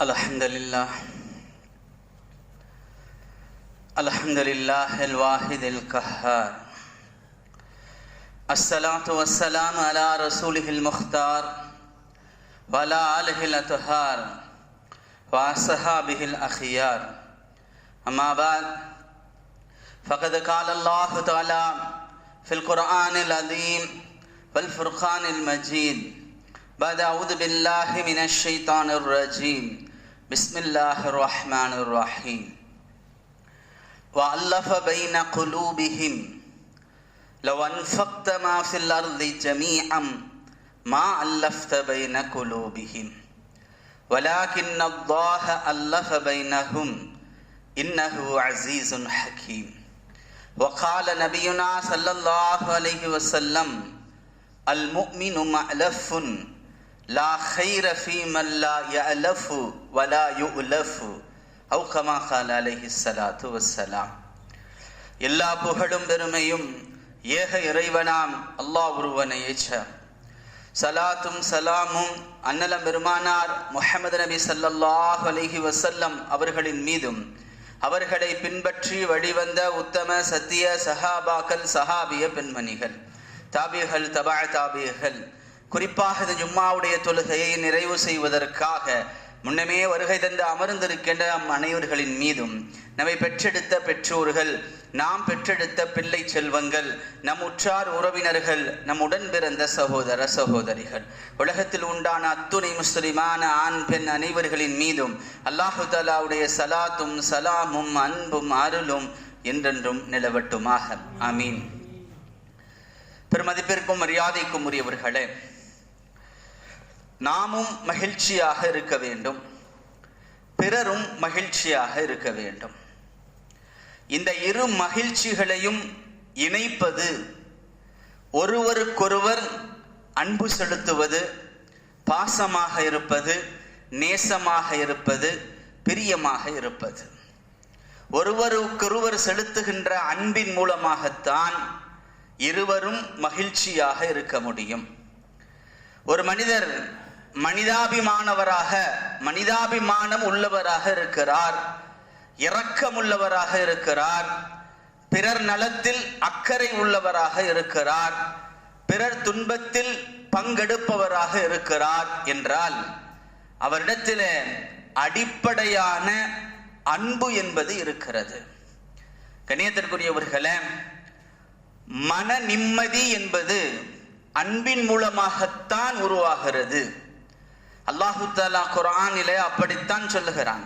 الحمد لله الحمد لله الواحد القهار. الصلاة والسلام على رسوله المختار وعلى آله الأطهار وأصحابه الأخيار. أما بعد فقد قال الله تعالى في القرآن العظيم والفرقان المجيد بعد أعوذ بالله من الشيطان الرجيم بسم الله الرحمن الرحيم وألف بين قلوبهم لو أنفقت ما في الأرض جميعا ما ألفت بين قلوبهم ولكن الله ألف بينهم إنه عزيز حكيم وقال نبينا صلى الله عليه وسلم المؤمن مألف لا خير في من لا يألف வலா யு உலஃப் அவுகமா கால் அலஹி சலாத்து வசலாம் எல்லா புகழும் பெருமையும் ஏக இறைவனாம் அல்லாஹ் ஒருவனை ஏச்ச சலாத்தும் சலாமும் அன்னலம் பெருமானார் முஹமது நபி சல்லல்லாஹ் அலஹி வசல்லம் அவர்களின் மீதும். அவர்களை பின்பற்றி வழிவந்த உத்தம சத்திய சஹாபாக்கள் சஹாபிய பெண்மணிகள் தாபியர்கள் தபா தாபியர்கள் குறிப்பாக இந்த ஜும்மாவுடைய தொழுகையை நிறைவு செய்வதற்காக முன்னமே வருகை தந்து அமர்ந்திருக்கின்ற நம் அனைவர்களின் மீதும் நம்மை பெற்றெடுத்த பெற்றோர்கள் நாம் பெற்றெடுத்த பிள்ளை செல்வங்கள் நம் உற்றார் உறவினர்கள் நம் உடன் பிறந்த சகோதர சகோதரிகள். உலகத்தில் உண்டான அத்துணை முஸ்லிமான ஆண் பெண் அனைவர்களின் மீதும் அல்லாஹு தலாவுடைய சலாத்தும் சலாமும் அன்பும் அருளும் என்றென்றும் நிலவட்டுமாக. ஆமீன். பெருமதிப்பிற்கும் மரியாதைக்கும் உரியவர்களே நாமும் மகிழ்ச்சியாக இருக்க வேண்டும். பிறரும் மகிழ்ச்சியாக இருக்க வேண்டும். இந்த இரு மகிழ்ச்சிகளையும் இணைப்பது ஒருவருக்கொருவர் அன்பு செலுத்துவது பாசமாக இருப்பது நேசமாக இருப்பது பிரியமாக இருப்பது. ஒருவருக்கொருவர் செலுத்துகின்ற அன்பின் மூலமாகத்தான் இருவரும் மகிழ்ச்சியாக இருக்க முடியும். ஒரு மனிதர் மனிதாபிமானவராக மனிதாபிமானம் உள்ளவராக இருக்கிறார். இரக்கமுள்ளவராக இருக்கிறார். பிறர் நலத்தில் அக்கறை உள்ளவராக இருக்கிறார். பிறர் துன்பத்தில் பங்கெடுப்பவராக இருக்கிறார் என்றால் அவரிடத்தில் அடிப்படையான அன்பு என்பது இருக்கிறது. கணியத்திற்குரியவர்களே மன நிம்மதி என்பது அன்பின் மூலமாகத்தான் உருவாகிறது. அல்லாஹு தாலா குரானிலே அப்படித்தான் சொல்லுகிறான்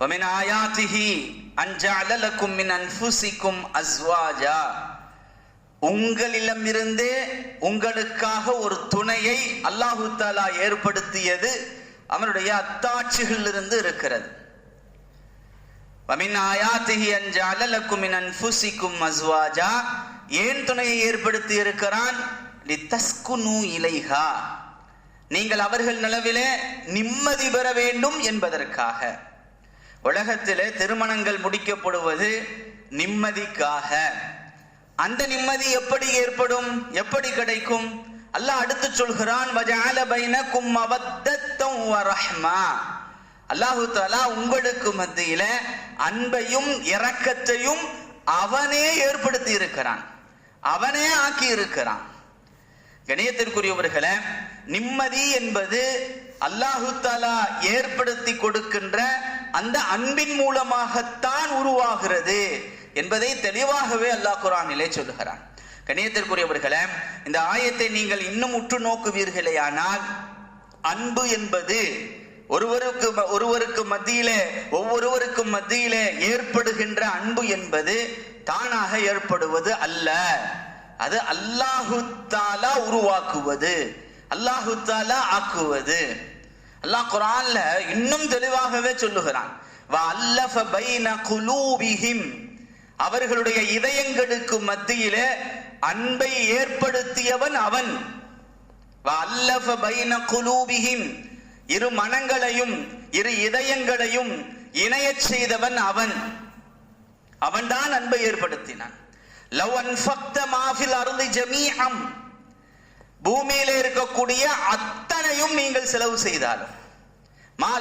ومن آياته أن جعل لكم من أنفسكم أزواجا உங்களிடமிருந்தே உங்களுக்காக ஒரு துணையை அல்லாஹு தாலா ஏற்படுத்தியது அவனுடைய அத்தாட்சிகளிலிருந்து இருக்கிறது வமின் ஆயாத்திஹி அன் ஜஅல லக்கும் மின் அன்ஃபுசிக்கும் அஸ்வாஜா ஏன் துணையை ஏற்படுத்தி இருக்கிறான் லித்தஸ்குனு இலைஹா நீங்கள் அவர்கள் நிலவிலே நிம்மதி பெற வேண்டும் என்பதற்காக. உலகத்திலே திருமணங்கள் முடிக்கப்படுவது நிம்மதிக்காக. அந்த நிம்மதி எப்படி ஏற்படும்? எப்படி கிடைக்கும்? அல்லாஹ் அடுத்து சொல்கிறான் அல்லாஹு தாலா உங்களுக்கு மத்தியில அன்பையும் இரக்கத்தையும் அவனே ஏற்படுத்தி இருக்கிறான். அவனே ஆக்கி இருக்கிறான். கணியத்திற்குரியவர்களே நிம்மதி என்பது அல்லாஹு தாலா ஏற்படுத்தி கொடுக்கின்ற அந்த அன்பின் மூலமாகத்தான் உருவாகிறது என்பதை தெளிவாகவே அல்லாஹ் குரானிலே சொல்லுகிறான். கணியத்திற்குரியவர்களே இந்த ஆயத்தை நீங்கள் இன்னும் உற்று நோக்குவீர்களே ஆனால் அன்பு என்பது ஒருவருக்கு ஒருவருக்கு மத்தியிலே ஒவ்வொருவருக்கும் மத்தியிலே ஏற்படுகின்ற அன்பு என்பது தானாக ஏற்படுவது அல்ல. அது அல்லாஹு தாலா உருவாக்குவது. அல்லாஹு தாலா ஆக்குவது. அல்லாஹ் குரான்ல இன்னும் தெளிவாகவே சொல்லுகிறான். குலூபிஹிம். அவர்களுடைய இதயங்களுக்கு மத்தியிலே அன்பை ஏற்படுத்தியவன் அவன். குலூபிஹிம். இரு மனங்களையும் இரு இதயங்களையும் இணையச் செய்தவன் அவன். அவன்தான் அன்பை ஏற்படுத்தினான். லவ் மாஃபில் பூமியில இருக்கக்கூடிய அத்தனையும் நீங்கள் செலவு செய்தாலும் மா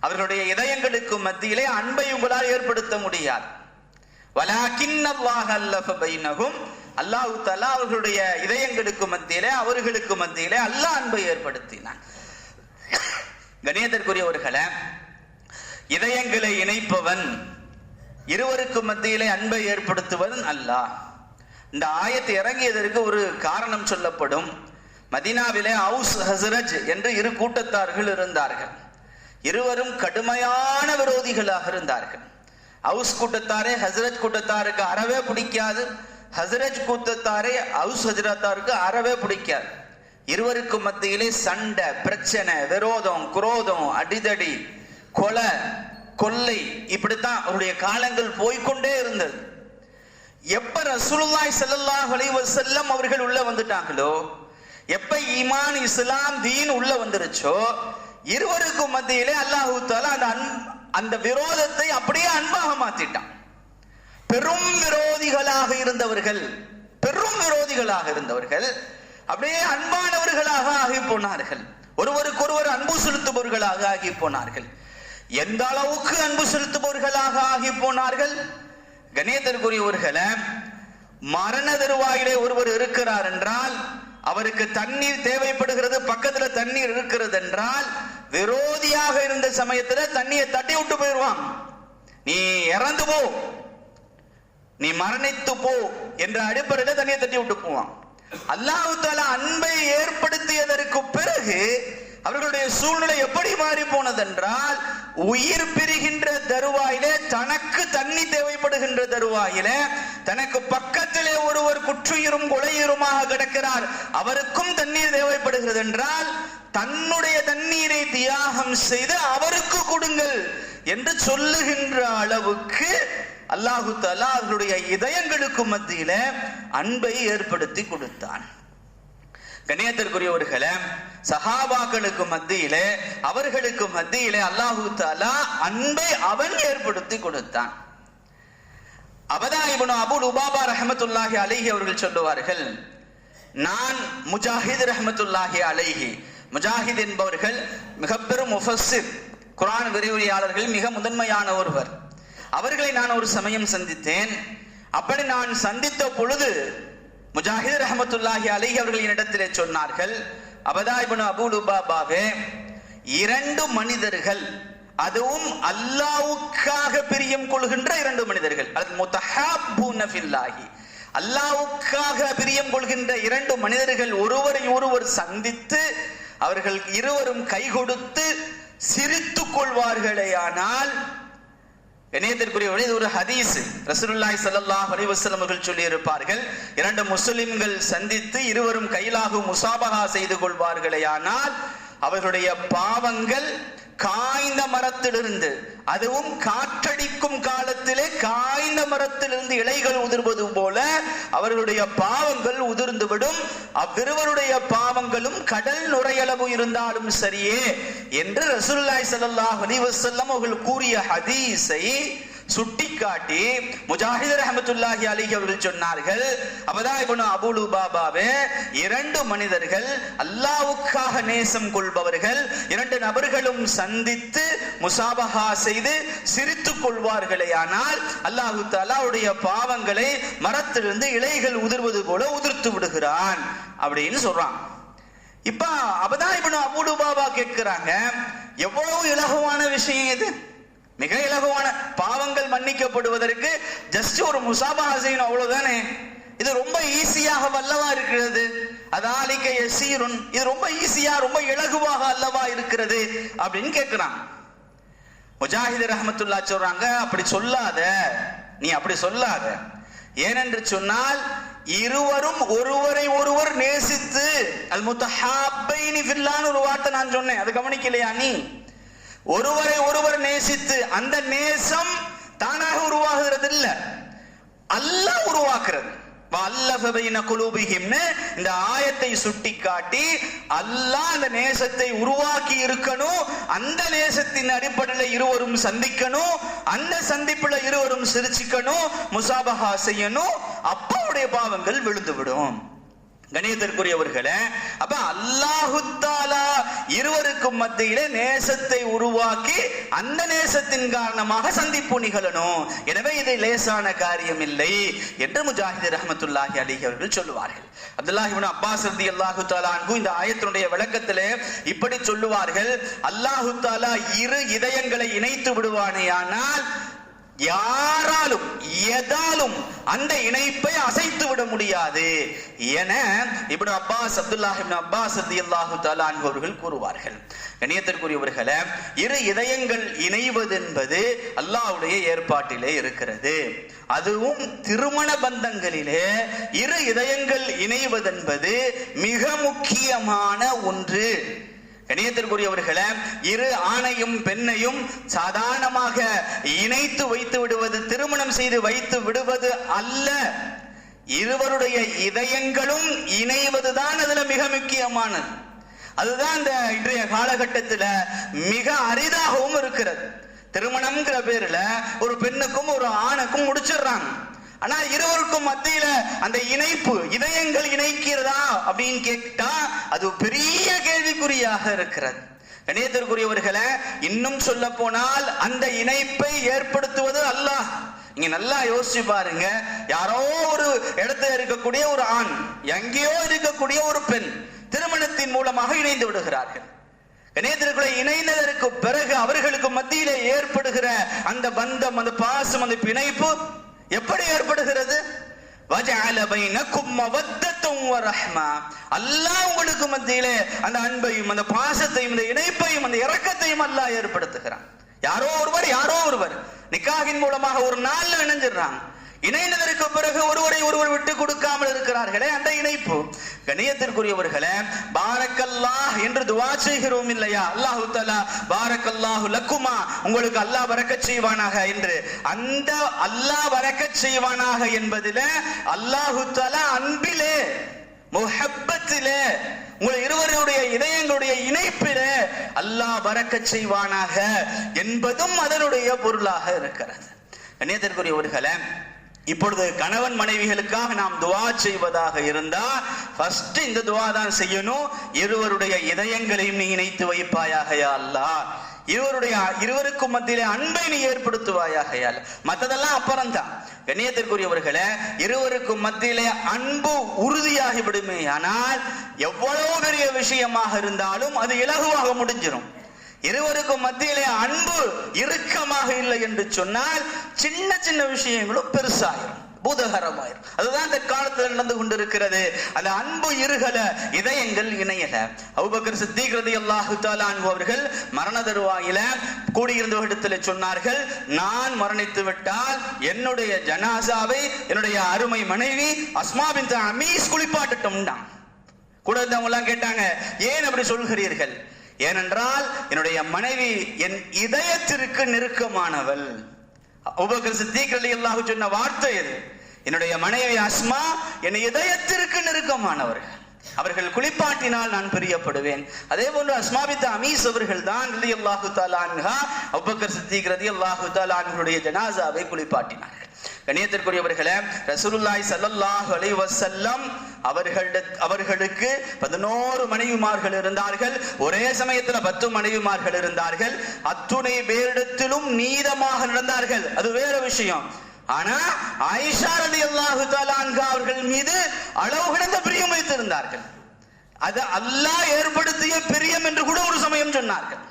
அவர்களுடைய இதயங்களுக்கு மத்தியிலே அன்பை உங்களால் ஏற்படுத்த முடியாது அல்லாஹு அல்லஃப அல்லாஹ் அவர்களுடைய இதயங்களுக்கு மத்தியிலே அவர்களுக்கு மத்தியிலே அல்லாஹ் அன்பை ஏற்படுத்தினான் கணேதற்குரியவர்களை இதயங்களை இணைப்பவன் இருவருக்கு மத்தியிலே அன்பை ஏற்படுத்துவதன் அல்லாஹ் இந்த ஆயத்து இறங்கியதற்கு ஒரு காரணம் சொல்லப்படும். மதினாவிலே அவுஸ் ஹசரஜ் என்று இரு கூட்டத்தார்கள் இருந்தார்கள். இருவரும் கடுமையான விரோதிகளாக இருந்தார்கள். அவுஸ் கூட்டத்தாரே ஹசரத் கூட்டத்தாருக்கு அறவே பிடிக்காது. ஹசரத் கூட்டத்தாரே அவுஸ் ஹசரத்தாருக்கு அறவே பிடிக்காது. இருவருக்கும் மத்தியிலே சண்டை பிரச்சனை விரோதம் குரோதம் அடிதடி கொலை கொள்ளை இப்படித்தான் அவருடைய காலங்கள் போய்க்கொண்டே இருந்தது. எப்ப ரசூலுல்லாய் ஸல்லல்லாஹு அலைஹி செல்லம் அவர்கள் உள்ள வந்துட்டாங்களோ எப்ப ஈமான் இஸ்லாம் தீன் உள்ள வந்துருச்சோ இருவருக்கும் மத்தியிலே அல்லாஹூ தாலா அந்த அன்- அந்த விரோதத்தை அப்படியே அன்பாக மாத்திட்டான். பெரும் விரோதிகளாக இருந்தவர்கள் பெரும் விரோதிகளாக இருந்தவர்கள் அப்படியே அன்பானவர்களாக ஆகி போனார்கள். ஒருவருக்கொருவர் அன்பு செலுத்துபவர்களாக ஆகி போனார்கள். எந்த அளவுக்கு அன்பு செலுத்துபவர்களாக ஆகி போனார்கள் கணேதற்குரியவர்களை மரண தருவாயிலே ஒருவர் இருக்கிறார் என்றால் அவருக்கு தண்ணீர் தேவைப்படுகிறது பக்கத்துல தண்ணீர் இருக்கிறது என்றால் விரோதியாக இருந்த சமயத்துல தண்ணியை தட்டி விட்டு போயிடுவான். நீ இறந்து போ. நீ மரணித்து போ என்ற அடிப்படையில தண்ணியை தட்டி விட்டு போவான். அல்லாஹு தாலா அன்பை ஏற்படுத்தியதற்கு பிறகு அவர்களுடைய சூழ்நிலை எப்படி மாறி போனதென்றால் உயிர் பிரிகின்ற தருவாயிலே தனக்கு தண்ணி தேவைப்படுகின்ற தருவாயிலே தனக்கு பக்கத்திலே ஒருவர் குற்றுயிரும் கொலையுருமாக கிடக்கிறார் அவருக்கும் தண்ணீர் தேவைப்படுகிறது என்றால் தன்னுடைய தண்ணீரை தியாகம் செய்து அவருக்கு கொடுங்கள் என்று சொல்லுகின்ற அளவுக்கு அல்லாஹு தலா அவர்களுடைய இதயங்களுக்கு மத்தியில அன்பை ஏற்படுத்தி கொடுத்தான். கண்ணியத்திற்குரியவர்களே சஹாபாக்களுக்கு மத்தியிலே அவர்களுக்கு மத்தியிலே அல்லாஹு தாலா அன்பை அவன் ஏற்படுத்தி கொடுத்தான். அபதா இப்னு அபுல் உபாபா ரஹமத்துல்லாஹி அலைஹி அவர்கள் சொல்லுவார்கள் நான் முஜாஹித் ரஹமத்துல்லாஹி அலைஹி. முஜாஹித் என்பவர்கள் மிக பெரும் முஃபஸ்ஸிர் குரான் விரிவுரையாளர்கள் மிக முதன்மையான ஒருவர். அவர்களை நான் ஒரு சமயம் சந்தித்தேன். அப்படி நான் சந்தித்த பொழுது முஜாஹித் ரஹமத்துல்லாஹி அலி அவர்கள் இடத்திலே சொன்னார்கள் அபதாய்பனு இப்னு இரண்டு மனிதர்கள் அதுவும் அல்லாவுக்காக பிரியம் கொள்கின்ற இரண்டு மனிதர்கள் அல்லாவுக்காக பிரியம் கொள்கின்ற இரண்டு மனிதர்கள் ஒருவரை ஒருவர் சந்தித்து அவர்கள் இருவரும் கை கொடுத்து சிரித்துக் கொள்வார்களேயானால் இணையத்திற்குரியவர்களே இது ஒரு ஹதீஸ். ரசூலுல்லாய் ஸல்லல்லாஹு அலைஹி அவர்கள் சொல்லி இருப்பார்கள் இரண்டு முஸ்லிம்கள் சந்தித்து இருவரும் கையிலாக முசாபகா செய்து கொள்வார்களேயானால் அவர்களுடைய பாவங்கள் காய்ந்த மரத்திலிருந்து அதுவும் காற்றடிக்கும் காலத்திலே காய்ந்த மரத்திலிருந்து இலைகள் உதிர்வது போல அவர்களுடைய பாவங்கள் உதிர்ந்துவிடும். அவ்விருவருடைய பாவங்களும் கடல் நுரையளவு இருந்தாலும் சரியே என்று ரசூல்லாய் சல்லாஹ் அலிவசல்லம் அவர்கள் கூறிய ஹதீஸை சுட்டிக்காட்டி முஜாஹித் ரஹமத்துல்லாஹி அலிஹி அவர்கள் சொன்னார்கள் அபதா இப்னு அபூ இரண்டு மனிதர்கள் அல்லாவுக்காக நேசம் கொள்பவர்கள் இரண்டு நபர்களும் சந்தித்து முசாபஹா செய்து சிரித்துக் கொள்வார்களே ஆனால் அல்லாஹு தாலாவுடைய பாவங்களை மரத்திலிருந்து இலைகள் உதிர்வது போல உதிர்த்து விடுகிறான். அப்படின்னு சொல்றான். இப்ப அபதா இப்னு அபூ பாபா கேட்கிறாங்க எவ்வளவு இலகுவான விஷயம் இது? மிக இலகுவான பாவங்கள் மன்னிக்கப்படுவதற்கு ஜஸ்ட் ஒரு முசாபா செய்யணும் அவ்வளவுதானே? இது ரொம்ப ஈஸியாக வல்லவா இருக்கிறது. அதாலிக்க எசீருன் இது ரொம்ப ஈஸியா ரொம்ப இலகுவாக அல்லவா இருக்கிறது அப்படின்னு கேட்கிறான் முஜாஹித் ரஹமத்துல்லா சொல்றாங்க அப்படி சொல்லாத நீ அப்படி சொல்லாத. ஏனென்று சொன்னால் இருவரும் ஒருவரை ஒருவர் நேசித்து அல் நீ ஃபில்லான்னு ஒரு வார்த்தை நான் சொன்னேன். அது கவனிக்கலையா நீ? ஒருவரை ஒருவர் நேசித்து அந்த நேசம் தானாக உருவாகிறது இல்ல அல்ல உருவாக்குறது. இந்த ஆயத்தை சுட்டி காட்டி அல்லாஹ் அந்த நேசத்தை உருவாக்கி இருக்கணும் அந்த நேசத்தின் அடிப்படையில் இருவரும் சந்திக்கணும் அந்த சந்திப்புல இருவரும் சிரிச்சுக்கணும் முசாபஹா செய்யணும் அப்பாவுடைய பாவங்கள் விழுந்துவிடும். கணியத்திற்குரியவர்களே அப்ப அல்லாஹுத்தாலா இருவருக்கும் மத்தியிலே நேசத்தை உருவாக்கி அந்த நேசத்தின் காரணமாக சந்திப்பு நிகழணும். எனவே இது லேசான காரியம் இல்லை என்று முஜாஹித் ரஹமத்துல்லாஹி அலி அவர்கள் சொல்லுவார்கள். அப்துல்லாஹி அப்பாஸ் ரதி அல்லாஹு தாலா அன்ஹு இந்த ஆயத்தினுடைய விளக்கத்திலே இப்படி சொல்லுவார்கள் அல்லாஹு தாலா இரு இதயங்களை இணைத்து விடுவானேயானால் யாராலும் எதாலும் அந்த இணைப்பை அசைத்து விட முடியாது என இப்படி அப்பாஸ் அப்துல்லாஹ் அப்பாஸ் ரலியல்லாஹு அல்லாஹு அன்ஹு அவர்கள் கூறுவார்கள். கணியத்திற்குரியவர்களே இரு இதயங்கள் இணைவது என்பது அல்லாஹ்வுடைய ஏற்பாட்டிலே இருக்கிறது. அதுவும் திருமண பந்தங்களிலே இரு இதயங்கள் இணைவதென்பது மிக முக்கியமான ஒன்று. கணியத்திற்குரியவர்களே இரு ஆணையும் பெண்ணையும் சாதாரணமாக இணைத்து வைத்து விடுவது திருமணம் செய்து வைத்து விடுவது அல்ல. இருவருடைய இதயங்களும் இணைவதுதான் அதுல மிக முக்கியமானது. அதுதான் இந்த இன்றைய காலகட்டத்தில் மிக அரிதாகவும் இருக்கிறது. திருமணம்ங்கிற பேர்ல ஒரு பெண்ணுக்கும் ஒரு ஆணுக்கும் முடிச்சிடுறாங்க. ஆனா இருவருக்கும் மத்தியில அந்த இணைப்பு இதயங்கள் இணைக்கிறதா அப்படின்னு கேட்டா அது பெரிய கேள்விக்குறியாக இருக்கிறது. கணியத்திற்குரியவர்களை இன்னும் சொல்ல போனால் அந்த இணைப்பை ஏற்படுத்துவது அல்லாஹ். நீங்க நல்லா யோசிச்சு பாருங்க. யாரோ ஒரு இடத்துல இருக்கக்கூடிய ஒரு ஆண் எங்கேயோ இருக்கக்கூடிய ஒரு பெண் திருமணத்தின் மூலமாக இணைந்து விடுகிறார்கள். இணையத்திற்குள்ள இணைந்ததற்கு பிறகு அவர்களுக்கு மத்தியிலே ஏற்படுகிற அந்த பந்தம் அந்த பாசம் அந்த பிணைப்பு எப்படி ஏற்படுகிறது? அல்லாஹ் உங்களுக்கு மத்தியிலே அந்த அன்பையும் அந்த பாசத்தையும் அந்த இணைப்பையும் அந்த இரக்கத்தையும் அல்லாஹ் ஏற்படுத்துகிறான். யாரோ ஒருவர் யாரோ ஒருவர் நிக்காகின் மூலமாக ஒரு நாள்ல இணைஞ்சிடுறாங்க. இணைந்ததற்கு பிறகு ஒருவரை ஒருவர் விட்டு கொடுக்காமல் இருக்கிறார்களே அந்த இணைப்பு. கணியத்திற்குரியவர்களே பாரக்கல்லாஹ் என்று துவா செய்கிறோம் இல்லையா? அல்லாஹு தலா பாரக்கல்லாஹு லக்குமா உங்களுக்கு அல்லாஹ் வரக்க செய்வானாக என்று. அந்த அல்லாஹ் வரக்க செய்வானாக என்பதில அல்லாஹு தலா அன்பிலே முஹப்பத்திலே உங்கள் இருவருடைய இதயங்களுடைய இணைப்பிலே அல்லாஹ் வரக்க செய்வானாக என்பதும் அதனுடைய பொருளாக இருக்கிறது. கண்ணியத்திற்குரியவர்களே இப்பொழுது கணவன் மனைவிகளுக்காக நாம் துவா செய்வதாக இருந்தா ஃபர்ஸ்ட் இந்த துவா தான் செய்யணும். இருவருடைய இதயங்களையும் நீ இணைத்து வைப்பாயாக அல்லா. இருவருடைய இருவருக்கும் மத்தியிலே அன்பை நீ ஏற்படுத்துவாயாகையால் மற்றதெல்லாம் அப்புறம் தான் கண்ணியத்திற்குரியவர்களே இருவருக்கும் மத்தியிலே அன்பு உறுதியாகி விடுமே ஆனால் எவ்வளவு பெரிய விஷயமாக இருந்தாலும் அது இலகுவாக முடிஞ்சிடும் இருவருக்கும் மத்தியிலே அன்பு இறுக்கமாக இல்லை என்று சொன்னால் சின்ன சின்ன விஷயங்களும் பெருசாயிரும் பூதகரமாயிரும். அதுதான் இந்த காலத்தில் நடந்து கொண்டிருக்கிறது. அந்த அன்பு இருகல இதயங்கள் இணையல. அவுபக்கர் சித்திகிருதி அல்லாஹு அவர்கள் மரண தருவாயில கூடியிருந்தவரிடத்தில் சொன்னார்கள் நான் மரணித்து விட்டால் என்னுடைய ஜனாசாவை என்னுடைய அருமை மனைவி அஸ்மாவின் அமீஸ் குளிப்பாட்டட்டும் கூட இருந்தவங்க எல்லாம் கேட்டாங்க ஏன் அப்படி சொல்கிறீர்கள்? ஏனென்றால் என்னுடைய மனைவி என் இதயத்திற்கு நெருக்கமானவள். உபகர் சித்திக் சொன்ன வார்த்தை இது. என்னுடைய மனைவி அஸ்மா என் இதயத்திற்கு நெருக்கமானவர்கள். அவர்கள் குளிப்பாட்டினால் நான் பிரியப்படுவேன். அதே போன்று அஸ்மாபித்த அமீஸ் அவர்கள் தான் ரதி அல்லாஹு தாலான்ஹா அபுபக்கர் சித்திக் ரதி அல்லாஹு தாலான்களுடைய ஜனாசாவை குளிப்பாட்டினார்கள். கணியத்திற்குரியவர்களே ரசூலுல்லாய் சல்லல்லாஹ் அலைஹி வசல்லம் அவர்கள அவர்களுக்கு பதினோரு மனைவிமார்கள் இருந்தார்கள். ஒரே சமயத்துல பத்து மனைவிமார்கள் இருந்தார்கள். அத்துணை பேரிடத்திலும் நீதமாக நடந்தார்கள். அது வேற விஷயம். ஆனா ஆயிஷா ரலியல்லாஹு அல்லாஹு அன்ஹா அவர்கள் மீது அளவு கிடந்த பிரியம் வைத்திருந்தார்கள். அது அல்லாஹ் ஏற்படுத்திய பிரியம் என்று கூட ஒரு சமயம் சொன்னார்கள்.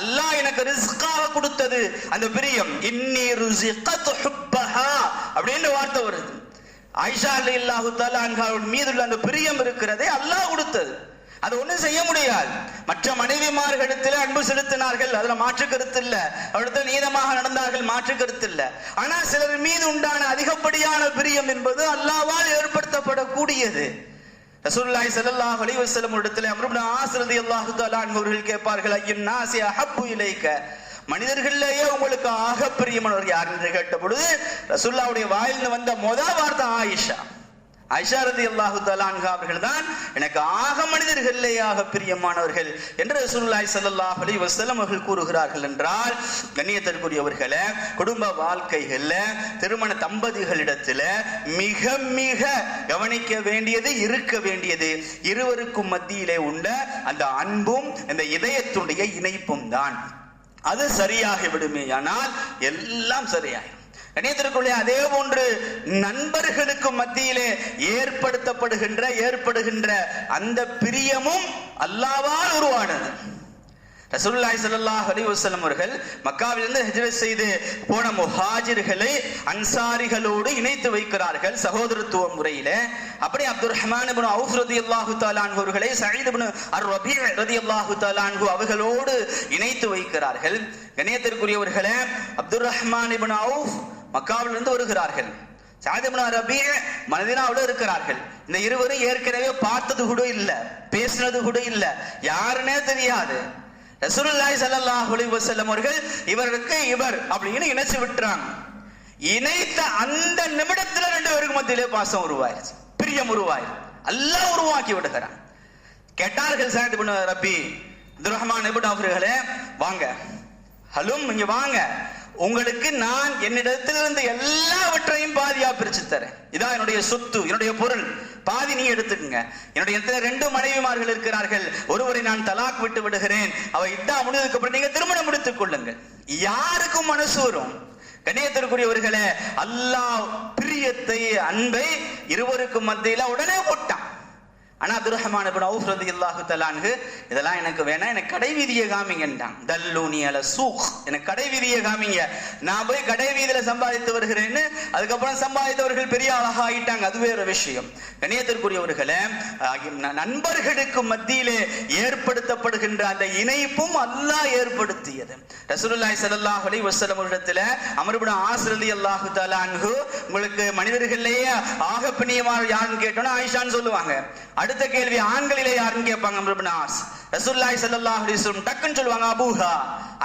அல்லாஹ் எனக்கு ரிஸ்காக கொடுத்தது அந்த பிரியம். இன்னி ருசிகத் ஹுப்பஹா அப்படின்னு வார்த்தை வருது. ஆயிஷா ரலியல்லாஹு தஆலா மீது உள்ள அந்த பிரியம் இருக்கிறதே அல்லாஹ் கொடுத்தது. அது ஒண்ணும் செய்ய முடியாது. மற்ற மனைவிமார்களிடத்தில் அன்பு செலுத்தினார்கள் அதுல மாற்று கருத்து இல்ல. அவரிடத்தில் நீதமாக நடந்தார்கள் மாற்று கருத்து இல்ல. ஆனா சிலர் மீது உண்டான அதிகப்படியான பிரியம் என்பது அல்லாவால் ஏற்படுத்தப்படக்கூடியது. ரசூல்லாய் ஸல்லல்லாஹு அலைஹி வஸல்லம் இடத்துல அம்ர் ஆசிரதி அல்லாஹு தலான் அவர்கள் கேட்பார்கள் ஐயன் நாசி அஹப்பு இலைக்க? மனிதர்களிலேயே உங்களுக்கு ஆக பிரியமானவர் யார் என்று கேட்ட பொழுது ரசூலுல்லாஹ்வுடைய வாயிலிருந்து வந்த முதல் வார்த்தை ஆயிஷா. ஐஷாரதி அல்லாஹு தலான்ஹா அவர்கள் தான் எனக்கு ஆக மனிதர்களேயாக பிரியமானவர்கள் என்று ரசூலுல்லாஹி சல்லாஹ் அலி வசலம் அவர்கள் கூறுகிறார்கள் என்றால் கண்ணியத்திற்குரியவர்களை குடும்ப வாழ்க்கைகள்ல திருமண தம்பதிகளிடத்துல மிக மிக கவனிக்க வேண்டியது இருக்க வேண்டியது இருவருக்கும் மத்தியிலே உள்ள அந்த அன்பும் அந்த இதயத்துடைய இணைப்பும் தான். அது சரியாகிவிடுமே விடுமேயானால் எல்லாம் சரியாயிடும் கணியத்திற்குள்ளே அதே போன்று நண்பர்களுக்கு மத்தியிலே ஏற்படுத்தப்படுகின்ற ஏற்படுகின்ற அந்த பிரியமும் அல்லாவால் உருவானது. ரசூல்லாய் சல்லாஹ் அலி வசலம் அவர்கள் மக்காவிலிருந்து ஹிஜ்ரத் செய்து போன முஹாஜிர்களை அன்சாரிகளோடு இணைத்து வைக்கிறார்கள் சகோதரத்துவ முறையில. அப்படி அப்துல் ரஹ்மான் இப்னு அவுஃப் ரதி அல்லாஹு அன்ஹு அவர்களை சயீத் இப்னு அர் ரபி ரதி அல்லாஹு தாலான்கு அவர்களோடு இணைத்து வைக்கிறார்கள். கணியத்திற்குரியவர்களே அப்துல் ரஹ்மான் இப்னு அவுஃப் மக்காவிலிருந்து வருகிறார்கள். சாதிபுனா ரபி மனதினாவோடு இருக்கிறார்கள். இந்த இருவரும் ஏற்கனவே பார்த்தது கூட இல்ல பேசினது கூட இல்ல. யாருன்னே தெரியாது. ரசூலுல்லாய் சல்லாஹ் அலைஹி அவர்கள் இவருக்கு இவர் அப்படின்னு இணைச்சு விட்டுறாங்க. இணைத்த அந்த நிமிடத்துல ரெண்டு பேருக்கு மத்தியிலே பாசம் உருவாயிருச்சு. பிரியம் உருவாயிரு எல்லாம் உருவாக்கி விடுகிறான் கேட்டார்கள் சாயத் ரபி ரப்பி அப்துல் அவர்களே வாங்க. ஹலும் இங்க வாங்க. உங்களுக்கு நான் என்னிடத்திலிருந்து எல்லாவற்றையும் பாதியா பிரிச்சு தரேன். இதான் என்னுடைய சொத்து என்னுடைய பொருள். பாதி நீ எடுத்துக்கங்க. என்னுடைய இடத்துல ரெண்டு மனைவிமார்கள் இருக்கிறார்கள். ஒருவரை நான் தலாக் விட்டு விடுகிறேன். அவ இதான் முடிந்ததுக்கு அப்புறம் நீங்க திருமணம் முடித்துக் கொள்ளுங்கள். யாருக்கும் மனசு வரும். கண்ணியத்திற்குரியவர்களே அல்லாஹ் பிரியத்தை அன்பை இருவருக்கும் மத்தியில உடனே போட்டான் ஆனா அப்துல் ரஹ்மான் இப்னு அவுஃப் ரலியல்லாஹு தலான்கு இதெல்லாம் எனக்கு வேணாம் எனக்கு கடை விதியை காமிங்கன்றான் தல்லூனி அல சூக் எனக்கு கடை விதியை காமிங்க. நான் போய் கடை வீதியில சம்பாதித்து வருகிறேன்னு அதுக்கப்புறம் சம்பாதித்தவர்கள் பெரிய அழகா ஆயிட்டாங்க அது வேற விஷயம். கணியத்திற்குரியவர்களே நண்பர்களுக்கு மத்தியிலே ஏற்படுத்தப்படுகின்ற அந்த இணைப்பும் அல்லாஹ் ஏற்படுத்தியது. ரசூலுல்லாஹி ஸல்லல்லாஹு அலைஹி வஸல்லம் அவரிடத்துல அமர் இப்னு அல்லாஹு ரலியல்லாஹு தஆலா உங்களுக்கு மனிதர்களிலேயே ஆக பிணியமான யாருன்னு கேட்டோம்னா ஆயிஷான்னு சொல்லுவாங்க. அடுத்து அடுத்த கேள்வி ஆண்களிலே யாருன்னு கேட்பாங்க அமர் இப்னு ஆஸ் ரசூலுல்லாஹி ஸல்லல்லாஹு அலைஹி டக்குன்னு சொல்லுவாங்க அபூஹா.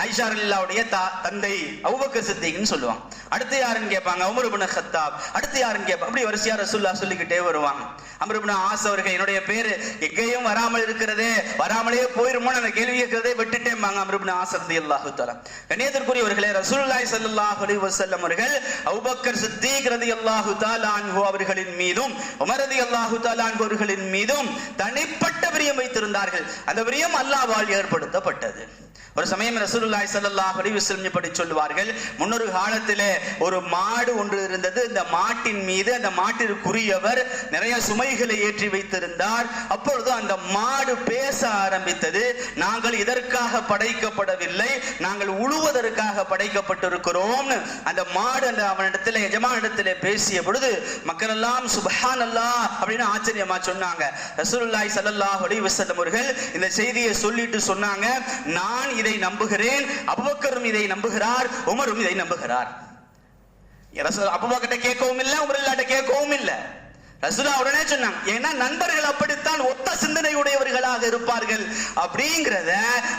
ஐஷா அல்லாவுடைய தா- தந்தை அபூபக்கர் சித்திக்னு சொல்லுவாங்க. அடுத்து யாருன்னு கேட்பாங்க உமர் ஹத்தாப் அடுத்து யாருன்னு கேட்பாங்க அப்படி வரிசையா ரசூல்லா சொல்லிக்கிட்டே வருவாங்க. அமர் ஆஸ் அவர்கள் என்னுடைய பேரு எங்கேயும் வராமல் இருக்கிறதே வராமலே போயிருமோன்னு அந்த கேள்வி கேட்கிறதே விட்டுட்டேம்பாங்க அமர் இப்னு ஆஸ் அல்லாஹு தலா கணேதற்குரியவர்களே ரசூல்லாய் ஸல்லல்லாஹு அலைஹி வசல்லம் அவர்கள் அவுபக்கர் சித்திக் ரதி அல்லாஹு அன்ஹு அவர்களின் மீதும் உமரதி அல்லாஹு தஆலா அவர்களின் மீதும் தனிப்பட்ட பிரியம் வைத்திருந்தார்கள். அந்த பிரியம் அல்லாவால் ஏற்படுத்தப்பட்டது. ஒரு சமயம் ரசூலுல்லாய் சல்லா அலைஹி இப்படி முன்னொரு காலத்திலே ஒரு மாடு ஒன்று இருந்தது இந்த மாட்டின் மீது அந்த மாட்டிற்குரியவர் நிறைய சுமைகளை ஏற்றி வைத்திருந்தார். அப்பொழுது அந்த மாடு பேச ஆரம்பித்தது நாங்கள் இதற்காக படைக்கப்படவில்லை நாங்கள் உழுவதற்காக படைக்கப்பட்டிருக்கிறோம் அந்த மாடு அந்த அவனிடத்தில் எஜமானிடத்தில் பேசிய பொழுது மக்கள் எல்லாம் சுபஹான் அல்லாஹ் அப்படின்னு ஆச்சரியமா சொன்னாங்க. ரசூலுல்லாய் சல்லா அலைஹி அவர்கள் இந்த செய்தியை சொல்லிட்டு சொன்னாங்க நான் நான் இதை நம்புகிறேன் அபுபக்கரும் இதை நம்புகிறார் உமரும் இதை நம்புகிறார். அபுபக்கிட்ட கேட்கவும் இல்லை உமரில்லாட்ட கேட்கவும் இல்லை. ரசுலா உடனே சொன்னாங்க ஏன்னா நண்பர்கள் அப்படித்தான் ஒத்த சிந்தனை உடையவர்களாக இருப்பார்கள் அப்படிங்கிறத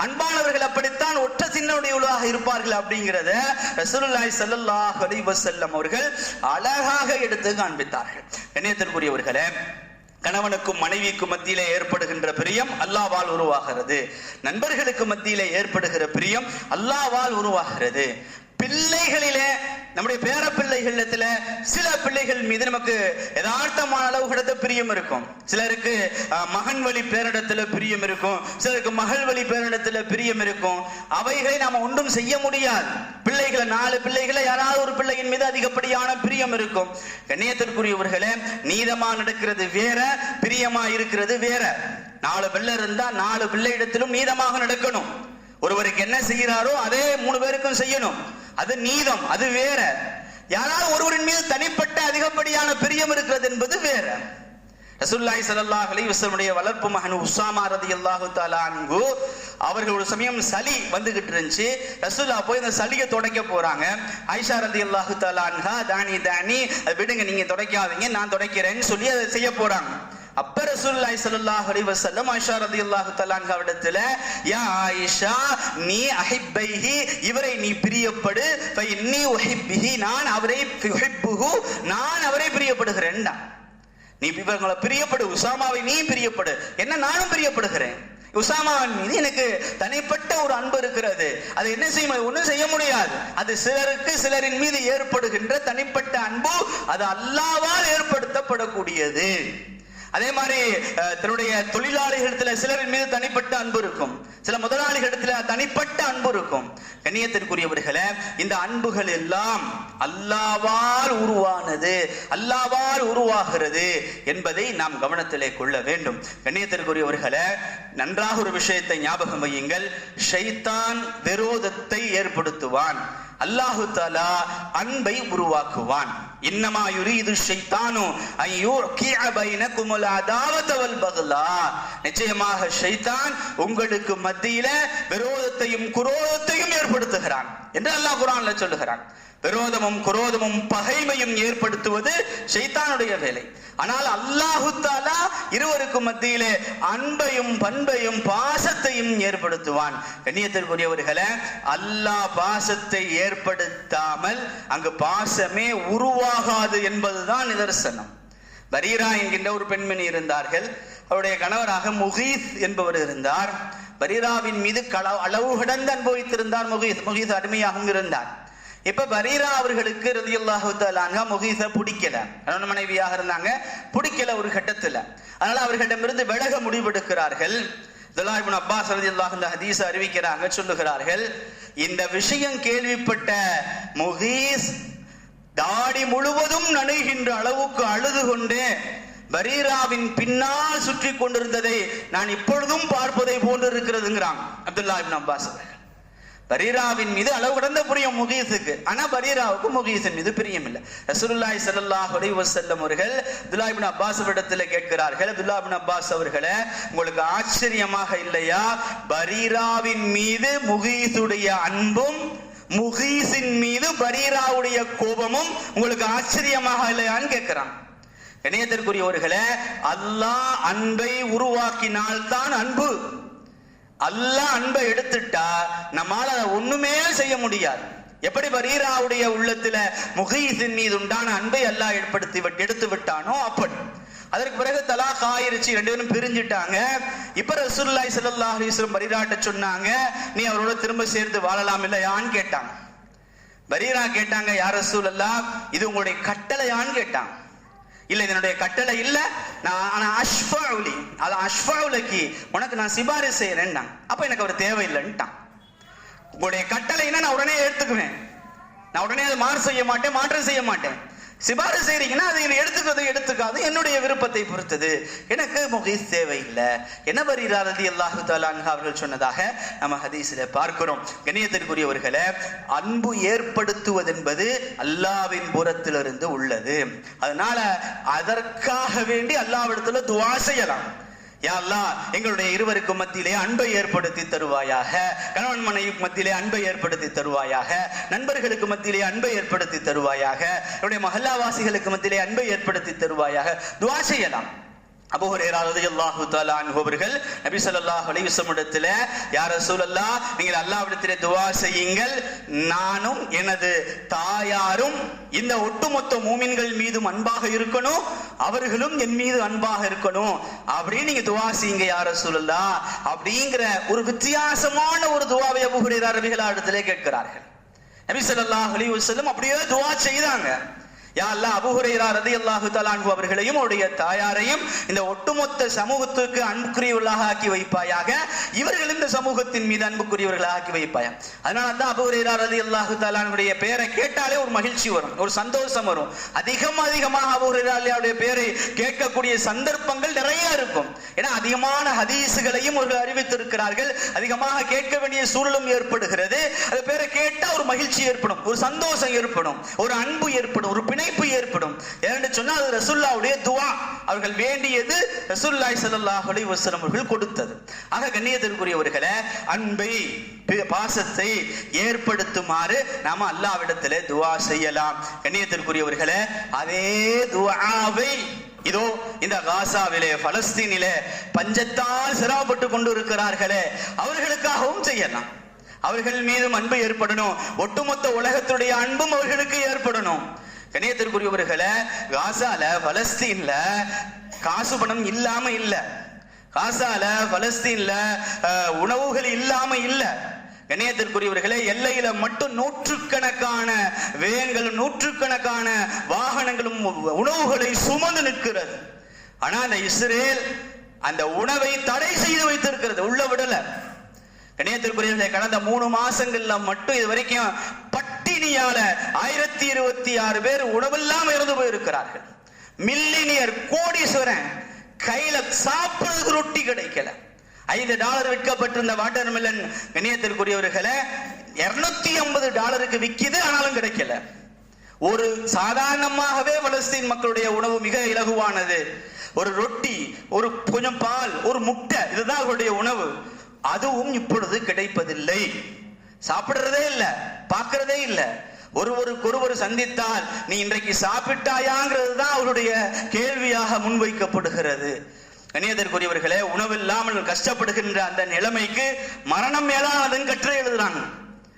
அன்பானவர்கள் அப்படித்தான் ஒற்ற சிந்தனையுள்ளதாக இருப்பார்கள் அப்படிங்கிறத ரசூலுல்லாஹி சல்லாஹ் அலி வசல்லம் அவர்கள் அழகாக எடுத்து காண்பித்தார்கள். கண்ணியத்திற்குரியவர்களே கணவனுக்கும் மனைவிக்கும் மத்தியிலே ஏற்படுகின்ற பிரியம் அல்லாவால் உருவாகிறது. நண்பர்களுக்கு மத்தியிலே ஏற்படுகிற பிரியம் அல்லாவால் உருவாகிறது. பிள்ளைகளிலே நம்முடைய பேர பிள்ளைகளிடத்துல சில பிள்ளைகள் மீது நமக்கு யதார்த்தமான அளவு கிடத்த பிரியம் இருக்கும். சிலருக்கு மகன் வழி பேரிடத்துல பிரியம் இருக்கும். சிலருக்கு மகள் வழி பேரிடத்துல பிரியம் இருக்கும். அவைகளை நாம ஒன்றும் செய்ய முடியாது. பிள்ளைகளை நாலு பிள்ளைகளை யாராவது ஒரு பிள்ளையின் மீது அதிகப்படியான பிரியம் இருக்கும். கண்ணியத்திற்குரியவர்களே நீதமா நடக்கிறது வேற பிரியமா இருக்கிறது வேற. நாலு பிள்ளை இருந்தா நாலு பிள்ளை இடத்திலும் நீதமாக நடக்கணும். ஒருவருக்கு என்ன செய்கிறாரோ அதே மூணு பேருக்கும் செய்யணும். அது நீதம் அது வேற. யாராவது ஒருவரின் மீது தனிப்பட்ட அதிகப்படியான பிரியம் இருக்கிறது என்பது வேற. ரசூல்லாய் சல்லாஹ் அலைஹி வளர்ப்பு மகன் உசாமா ரதி அல்லாஹு அன்ஹு அவர்கள் ஒரு சமயம் சளி வந்துகிட்டு இருந்துச்சு. ரசூல்லா போய் அந்த சளியை துடைக்க போறாங்க. ஐஷா ரதி அல்லாஹு தாலான்ஹா தானி தானி அதை விடுங்க நீங்க துடைக்காதீங்க நான் துடைக்கிறேன்னு சொல்லி அதை செய்ய போறாங்க. அப்ப ரசூலுல்லாஹி ஸல்லல்லாஹு அலைஹி ஐஷா ரதி அல்லாஹு தஆலா அன்ஹாவிடத்துல யா ஆயிஷா நீ அஹிப்பைஹி இவரை நீ பிரியப்படு. நீ இன்னி உஹிப்பிஹி நான் அவரை நான் அவரை பிரியப்படுகிறேன்டா. நீ இவங்களை பிரியப்படு உசாமாவை நீ பிரியப்படு. என்ன நானும் பிரியப்படுகிறேன்? உசாமாவின் மீது எனக்கு தனிப்பட்ட ஒரு அன்பு இருக்கிறது. அது என்ன செய்ய ஒன்றும் செய்ய முடியாது. அது சிலருக்கு சிலரின் மீது ஏற்படுகின்ற தனிப்பட்ட அன்பு அது அல்லாவால் ஏற்படுத்தப்படக்கூடியது. அதே மாதிரி தன்னுடைய தொழிலாளிகளிடத்துல சிலரின் மீது தனிப்பட்ட அன்பு இருக்கும். சில முதலாளிகளிடத்துல தனிப்பட்ட அன்பு இருக்கும். கண்ணியத்திற்குரியவர்களே இந்த அன்புகள் எல்லாம் அல்லாவால் உருவானது அல்லாவால் உருவாகிறது என்பதை நாம் கவனத்திலே கொள்ள வேண்டும். கண்ணியத்திற்குரியவர்களே நன்றாக ஒரு விஷயத்தை ஞாபகம் வையுங்கள். ஷைத்தான் விரோதத்தை ஏற்படுத்துவான். அல்லாஹு தாலா அன்பை உருவாக்குவான். இன்னமா யுரீது ஷைத்தானு ஷைத்தானோ ஐயோ பைனகுமுல் அதாவத வல் பகலா. நிச்சயமாக ஷைத்தான் உங்களுக்கு மத்தியில விரோதத்தையும் குரோதத்தையும் ஏற்படுத்துகிறான் என்று அல்லாஹ் குரான்ல சொல்லுகிறான். விரோதமும் குரோதமும் பகைமையும் ஏற்படுத்துவது ஷைத்தானுடைய வேலை. ஆனால் அல்லாஹு தாலா இருவருக்கும் மத்தியிலே அன்பையும் பண்பையும் பாசத்தையும் ஏற்படுத்துவான். கண்ணியத்திற்குரியவர்களே அல்லாஹ் பாசத்தை ஏற்படுத்தாமல் அங்கு பாசமே உருவாகாது என்பதுதான் நிதர்சனம். பரீரா என்கின்ற ஒரு பெண்மணி இருந்தார்கள். அவருடைய கணவராக முகீத் என்பவர் இருந்தார். பரீராவின் மீது கள- அளவு கடந்து அனுபவித்திருந்தார் முகீத் முகீத் அருமையாகவும் இருந்தார். இப்ப பரீரா அவர்களுக்கு ரலியல்லாஹு தஆலாங்க முகீஸ பிடிக்கல. கணவன் மனைவியாக இருந்தாங்க. பிடிக்கல ஒரு கட்டத்துல. அதனால அவர்களிடமிருந்து விலக முடிவெடுக்கிறார்கள். அப்துல்லாஹ் அப்பாஸ் ரதியுல்லாஹ் இந்த ஹதீஸ் அறிவிக்கிறாங்க சொல்லுகிறார்கள். இந்த விஷயம் கேள்விப்பட்ட முகீஸ் தாடி முழுவதும் நனைகின்ற அளவுக்கு அழுது கொண்டு பரீராவின் பின்னால் சுற்றி கொண்டிருந்ததை நான் இப்பொழுதும் பார்ப்பதை போன்று இருக்கிறதுங்கிறான். அப்துல்லா இப்னு அப்பாஸ் அவர்கள். பரீராவின் மீது அளவு கடந்த பிரியம் முகீஸுக்கு. ஆனா பரீராவுக்கு முகீஸின் மீது பிரியம் இல்லை ரசூலுல்லாய் ஸல்லல்லாஹு அலைஹி வசல்லம் அவர்கள் அப்துல்லா அப்பாஸ் இடத்துல கேட்கிறார்கள். அப்துல்லா அப்பாஸ் அவர்களை உங்களுக்கு ஆச்சரியமாக இல்லையா? பரீராவின் மீது முகீஸுடைய அன்பும் முகீஸின் மீது பரீராவுடைய கோபமும் உங்களுக்கு ஆச்சரியமாக இல்லையான்னு கேட்கிறான். இணையத்திற்குரியவர்களே அல்லாஹ் அன்பை உருவாக்கினால்தான் அன்பு. அல்லாஹ் அன்பை எடுத்துட்டா நம்மால அதை ஒண்ணுமே செய்ய முடியாது. எப்படி பரீராவுடைய உள்ளத்துல முகீஸின் மீது உண்டான அன்பை அல்லாஹ் ஏற்படுத்தி எடுத்து விட்டானோ அப்படி. அதற்கு பிறகு தலாக் ஆயிருச்சு ரெண்டு பேரும் பிரிஞ்சுட்டாங்க. இப்ப ரசூல்லாய் சல்லா அலிஸ்லம் பரீராட்ட சொன்னாங்க நீ அவரோட திரும்ப சேர்ந்து வாழலாம் இல்லையான்னு கேட்டாங்க. பரீரா கேட்டாங்க யார் ரசூலல்லா இது உங்களுடைய கட்டளையான்னு கேட்டாங்க. இல்ல இதனுடைய என்னுடைய கட்டளை இல்ல. நான் ஆனா அஷ்ஃபவுலி அது அஷ்பாவுலக்கு உனக்கு நான் சிபாரிசு செய்யறேன்னாங்க அப்ப எனக்கு அவர் தேவையில்லைன்ட்டான். உங்களுடைய கட்டளைன்னா நான் உடனே எடுத்துக்குவேன். நான் உடனே அதை மாறு செய்ய மாட்டேன் மாற்றம் செய்ய மாட்டேன். சிபாரிசு செய்கிறீங்கன்னா அதை எடுத்துக்கிறது எடுத்துக்காது என்னுடைய விருப்பத்தை பொறுத்தது. எனக்கு முகீஸ் தேவையில்லை. என்ன பரீராரதி அல்லாஹு தாலான்ஹா அவர்கள் சொன்னதாக நம்ம ஹதீஸில் பார்க்கிறோம். கண்ணியத்திற்குரியவர்களே அன்பு ஏற்படுத்துவதென்பது அல்லாவின் புறத்திலிருந்து உள்ளது. அதனால அதற்காக வேண்டி அல்லாவிடத்துல துவா செய்யலாம். யா எங்களுடைய இருவருக்கும் மத்தியிலே அன்பை ஏற்படுத்தி தருவாயாக. கணவன் மனைவி மத்தியிலே அன்பை ஏற்படுத்தி தருவாயாக. நண்பர்களுக்கு மத்தியிலே அன்பை ஏற்படுத்தி தருவாயாக. என்னுடைய மகல்லாவாசிகளுக்கு மத்தியிலே அன்பை ஏற்படுத்தி தருவாயாக. துவா செய்யலாம். அபூ ஹுரைரா ரலியல்லாஹு தஆலா அன்ஹு அவர்கள் நபி ஸல்லல்லாஹு அலைஹி வஸல்லம் இடத்துல யா ரசூலல்லாஹ் நீங்கள் அல்லாஹ்விடத்திலே துஆ செய்யுங்கள். நானும் எனது தாயாரும் இந்த ஒட்டுமொத்த மூமின்கள் மீதும் அன்பாக இருக்கணும். அவர்களும் என் மீது அன்பாக இருக்கணும். அப்படின்னு நீங்க துவா செய்யுங்க யா ரசூலல்லாஹ். அப்படிங்கிற ஒரு வித்தியாசமான ஒரு துவாவை அபூ ஹுரைரா ரலியல்லாஹு கேட்கிறார்கள். நபி ஸல்லல்லாஹு அலைஹி வஸல்லம் அப்படியே துவா செய்தாங்க. யா அல்லாஹ் அபூ ஹுரைரா ரலியல்லாஹு அவர்களையும் அவருடைய தாயாரையும் இந்த ஒட்டுமொத்த சமூகத்துக்கு அன்புக்குரியவர்களாக ஆக்கி வைப்பாயாக. இவர்கள் இந்த சமூகத்தின் மீது அன்புக்குரியவர்களாக ஆக்கி வைப்பாயா? அதனால தான் அபுஹுரேரா ரதி அல்லாஹு தஆலா பெயரை கேட்டாலே ஒரு மகிழ்ச்சி வரும் ஒரு சந்தோஷம் வரும். அதிகம் அதிகமாக அபூ பெயரை கேட்கக்கூடிய சந்தர்ப்பங்கள் நிறைய இருக்கும். ஏன்னா அதிகமான ஹதீஸுகளையும் அவர்கள் அறிவித்திருக்கிறார்கள். அதிகமாக கேட்க வேண்டிய சூழலும் ஏற்படுகிறது. அது பேரை கேட்டால் ஒரு மகிழ்ச்சி ஏற்படும் ஒரு சந்தோஷம் ஏற்படும் ஒரு அன்பு ஏற்படும் ஒரு பிணைப்பு ஏற்படும். ஏன்னு சொன்னா அது ரசுல்லாவுடைய துவா. அவர்கள் வேண்டியது ரசுல்லாய் ஸல்லல்லாஹு அலைஹி அவர்கள் கொடுத்தது. ஆக கண்ணியத்திற்குரியவர்களே அன்பை பாசத்தை ஏற்படுத்துமாறு நாம அல்லாவிடத்திலே துவா செய்யலாம். கண்ணியத்திற்குரியவர்களே அதே துவாவை இதோ இந்த காசாவிலே பலஸ்தீனிலே பஞ்சத்தால் சிரமப்பட்டு கொண்டு இருக்கிறார்களே அவர்களுக்காகவும் செய்யலாம். அவர்கள் மீதும் அன்பு ஏற்படணும். ஒட்டுமொத்த உலகத்துடைய அன்பும் அவர்களுக்கு ஏற்படணும். கணியத்திற்குரியவர்களை காசால பலஸ்தீன்ல காசு பணம் இல்லாம இல்ல. காசால பலஸ்தீன்ல உணவுகள் இல்லாம இல்ல. கண்ணியத்திற்குரியவர்களே எல்லையில மட்டும் நூற்றுக்கணக்கான வேன்களும் நூற்றுக்கணக்கான வாகனங்களும் உணவுகளை சுமந்து நிற்கிறது. ஆனா அந்த இஸ்ரேல் அந்த உணவை தடை செய்து வைத்திருக்கிறது உள்ள விடல. கண்ணியத்திற்குரிய கடந்த மூணு மாசங்கள்ல மட்டும் இது வரைக்கும் மில்லினியான ஆயிரத்தி இருபத்தி ஆறு பேர் உணவில்லாம இறந்து போயிருக்கிறார்கள். மில்லினியர் கோடீஸ்வரன் கையில சாப்பிடுறதுக்கு ரொட்டி கிடைக்கல. ஐந்து டாலர் விற்கப்பட்டிருந்த வாட்டர் மில்லன் கண்ணியத்திற்குரியவர்களை இருநூத்தி ஐம்பது டாலருக்கு விற்கிது ஆனாலும் கிடைக்கல. ஒரு சாதாரணமாகவே பலஸ்தீன் மக்களுடைய உணவு மிக இலகுவானது. ஒரு ரொட்டி ஒரு கொஞ்சம் பால் ஒரு முட்டை இதுதான் அவருடைய உணவு. அதுவும் இப்பொழுது கிடைப்பதில்லை. சாப்பிடுறதே இல்ல பார்க்கறதே இல்ல. ஒருவருக்கு ஒருவர் சந்தித்தால் நீ இன்றைக்கு சாப்பிட்டாயாங்கிறது தான் அவருடைய கேள்வியாக முன்வைக்கப்படுகிறது. கணியதற்குரியவர்களே உணவில்லாமல் கஷ்டப்படுகின்ற அந்த நிலைமைக்கு மரணம் மேலானதுன்னு கற்று எழுதுறாங்க.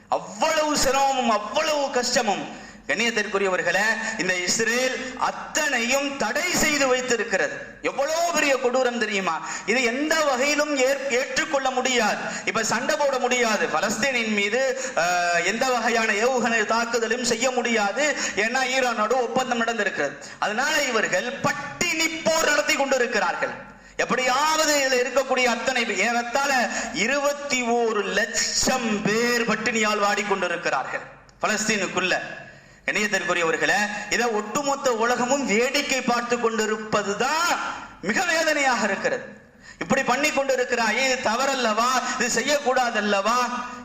அவ்வளவு சிரமமும் அவ்வளவு கஷ்டமும். கண்ணியத்திற்குரியவர்களே இந்த இஸ்ரேல் அத்தனையும் தடை செய்து வைத்திருக்கிறது. எவ்வளவு பெரிய கொடூரம் தெரியுமா? இது எந்த வகையிலும் ஏற்- ஏற்றுக்கொள்ள முடியாது. இப்ப சண்டை போட முடியாது. பலஸ்தீனின் மீது அஹ், எந்த வகையான ஏவுகணை தாக்குதலும் செய்ய முடியாது. ஏன்னா ஈரானோடு ஒப்பந்தம் நடந்திருக்கிறது. அதனால இவர்கள் பட்டினி போர் நடத்தி கொண்டிருக்கிறார்கள். எப்படியாவது இதுல இருக்கக்கூடிய அத்தனை ஏறத்தால இருபத்தி ஓரு லட்சம் பேர் பட்டினியால் வாடிக்கொண்டிருக்கிறார்கள். பலஸ்தீனுக்குள்ள. இணையத்திற்குரியவர்களே இதை ஒட்டுமொத்த உலகமும் வேடிக்கை பார்த்து கொண்டிருப்பதுதான் மிக வேதனையாக இருக்கிறது. இப்படி பண்ணி கொண்டிருக்கிறாயே இது தவறல்லவா? இது செய்யக்கூடாதல்லவா?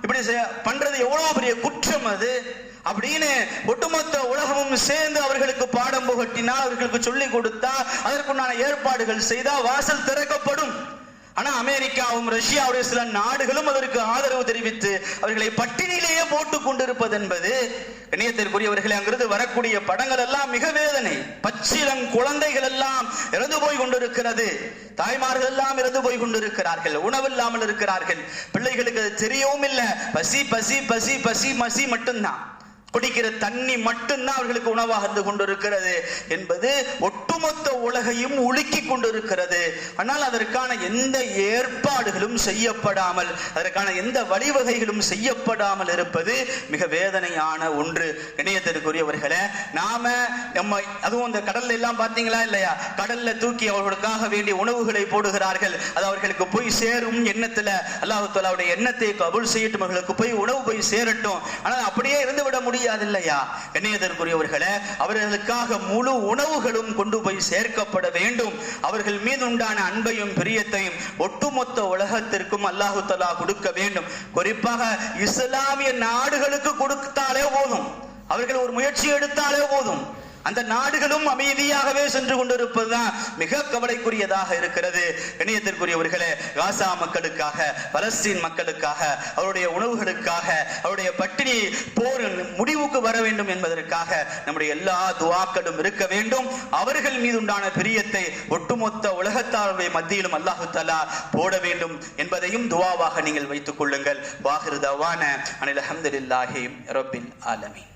இப்படி செய்ய- பண்றது எவ்வளவு பெரிய குற்றம் அது? அப்படின்னு ஒட்டுமொத்த உலகமும் சேர்ந்து அவர்களுக்கு பாடம் புகட்டினால் அவர்களுக்கு சொல்லிக் கொடுத்தா அதற்குண்டான ஏற்பாடுகள் செய்தா வாசல் திறக்கப்படும். ஆனா அமெரிக்காவும் ரஷ்யாவுடைய சில நாடுகளும் அதற்கு ஆதரவு தெரிவித்து அவர்களை பட்டினியிலேயே போட்டுக் கொண்டிருப்பது என்பது இணையத்திற்குரியவர்களை அங்கிருந்து வரக்கூடிய படங்கள் எல்லாம் மிக வேதனை. பச்சிலங் குழந்தைகள் எல்லாம் இறந்து போய் கொண்டிருக்கிறது. தாய்மார்கள் எல்லாம் இறந்து போய் கொண்டிருக்கிறார்கள். உணவில்லாமல் இருக்கிறார்கள். பிள்ளைகளுக்கு அது தெரியவும் இல்லை. பசி பசி பசி பசி மசி மட்டும்தான். குடிக்கிற தண்ணி மட்டும்தான் அவர்களுக்கு உணவாக இருந்து கொண்டிருக்கிறது என்பது ஒட்டுமொத்த உலகையும் உலுக்கி கொண்டிருக்கிறது. ஆனால் அதற்கான எந்த ஏற்பாடுகளும் செய்யப்படாமல் அதற்கான எந்த வழிவகைகளும் செய்யப்படாமல் இருப்பது மிக வேதனையான ஒன்று. இணையத்திற்குரியவர்களே நாம நம்ம அதுவும் அந்த கடல்ல எல்லாம் பார்த்தீங்களா இல்லையா? கடல்ல தூக்கி அவர்களுக்காக வேண்டிய உணவுகளை போடுகிறார்கள். அது அவர்களுக்கு போய் சேரும் எண்ணத்துல அல்லாஹு தாலாவுடைய எண்ணத்தை கபுல் செய்யட்டும் அவர்களுக்கு போய் உணவு போய் சேரட்டும். ஆனால் அப்படியே இருந்து விட முடியாது இல்லையா? கண்ணியத்திற்குரியவர்களே அவர்களுக்காக முழு உணவுகளும் கொண்டு போய் சேர்க்கப்பட வேண்டும். அவர்கள் மீது உண்டான அன்பையும் பிரியத்தையும் ஒட்டுமொத்த உலகத்திற்கும் அல்லாஹு தலா கொடுக்க வேண்டும். குறிப்பாக இஸ்லாமிய நாடுகளுக்கு கொடுத்தாலே போதும். அவர்கள் ஒரு முயற்சி எடுத்தாலே போதும். அந்த நாடுகளும் அமைதியாகவே சென்று கொண்டிருப்பதுதான் மிக கவலைக்குரியதாக இருக்கிறது. இணையத்திற்குரியவர்களே காசா மக்களுக்காக பலஸ்தீன் மக்களுக்காக அவருடைய உணவுகளுக்காக அவருடைய பட்டினி போர் முடிவுக்கு வர வேண்டும் என்பதற்காக நம்முடைய எல்லா துவாக்களும் இருக்க வேண்டும். அவர்கள் மீது உண்டான பிரியத்தை ஒட்டுமொத்த உலகத்தாருடைய மத்தியிலும் அல்லாஹு தலா போட வேண்டும் என்பதையும் துவாவாக நீங்கள் வைத்துக் கொள்ளுங்கள். வாகிருதவான அனில் அஹமதுல்லாஹி ரபில் ஆலமீன்.